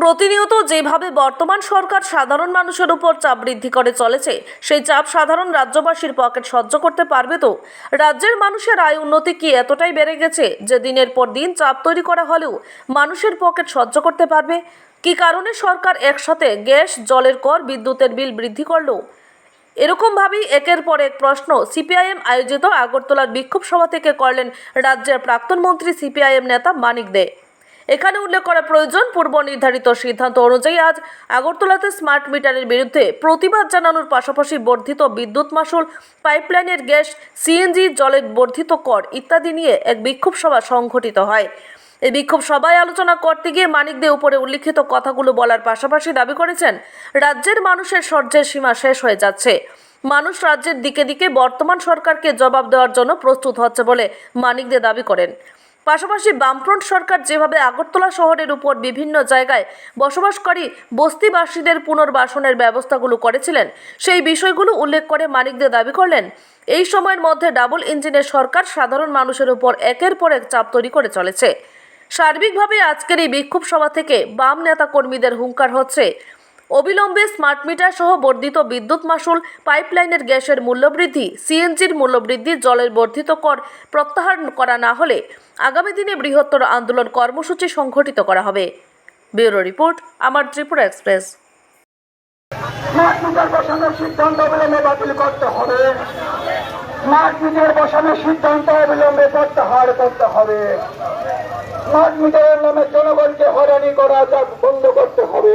প্রতিনিয়ত যেভাবে বর্তমান সরকার সাধারণ মানুষের উপর চাপ বৃদ্ধি করে চলেছে, সেই চাপ সাধারণ রাজ্যবাসীর পকেট সহ্য করতে পারবে তো? রাজ্যের মানুষের আয় উন্নতি কি এতটাই বেড়ে গেছে যে দিনের পর দিন চাপ তৈরি করা হলেও মানুষের পকেট সহ্য করতে পারবে? কি কারণে সরকার একসাথে গ্যাস, জলের কর, বিদ্যুতের বিল বৃদ্ধি করল? এরকমভাবেই একের পর এক প্রশ্ন সিপিআইএম আয়োজিত আগরতলার বিক্ষোভ সভা থেকে করলেন রাজ্যের প্রাক্তন মন্ত্রী সিপিআইএম নেতা মানিক দে। এখানে উল্লেখ করা প্রয়োজন পূর্ব নির্ধারিত সিদ্ধান্ত অনুযায়ী আজ আগরতলাতে স্মার্ট মিটারের বিরুদ্ধে প্রতিবাদ জানানোর পাশাপাশি বর্ধিত বিদ্যুৎ মাসুল পাইপলাইনের গ্যাস, সিএনজি, জলের বর্ধিত কর ইত্যাদি নিয়ে এক বিক্ষোভ সভা সংঘটিত হয়। এই বিক্ষোভ সভায় আলোচনা করতে গিয়ে মানিক দে উপরে উল্লিখিত কথাগুলো বলার পাশাপাশি দাবি করেছেন, রাজ্যের মানুষের সহ্যের সীমা শেষ হয়ে যাচ্ছে। মানুষ রাজ্যের দিকে দিকে বর্তমান সরকারকে জবাব দেওয়ার জন্য প্রস্তুত হচ্ছে বলে মানিক দে দাবি করেন। পাশাপাশি বামফ্রন্ট সরকার যেভাবে আগরতলা শহরের উপর বিভিন্ন জায়গায় বসবাসকারী বস্তিবাসীদের পুনর্বাসনের ব্যবস্থাগুলো করেছিলেন, সেই বিষয়গুলো উল্লেখ করে মানিক দে দাবি করলেন, এই সময়ের মধ্যে ডাবল ইঞ্জিনের সরকার সাধারণ মানুষের উপর একের পর এক চাপ তৈরি করে চলেছে। সার্বিকভাবে আজকের এই বিক্ষোভ সভা থেকে বাম নেতা কর্মীদের হুঙ্কার হচ্ছে অবিলম্বে স্মার্ট মিটার সহ বর্ধিত বিদ্যুৎ মাসুল পাইপলাইনের গ্যাসের মূল্যবৃদ্ধি, সিএনজির মূল্যবৃদ্ধি, জলের বর্ধিত কর প্রত্যাহার করা না হলে আগামী দিনে বৃহত্তর আন্দোলন কর্মসূচি সংঘটিত করা হবে। ব্যুরো রিপোর্ট, আমার ত্রিপুরা এক্সপ্রেস। স্মার্ট মিটার বসানোর সিদ্ধান্ত অবিলম্বে করতে হবে। করতে হবে। স্মার্ট মিটারের নামে জনগণকে হয়রানি করা বন্ধ করতে হবে।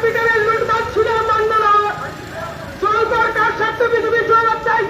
হসপিটালে লুটপাট ছিল মান্য না। সরকার সাথে বিজেপি জবাব চাই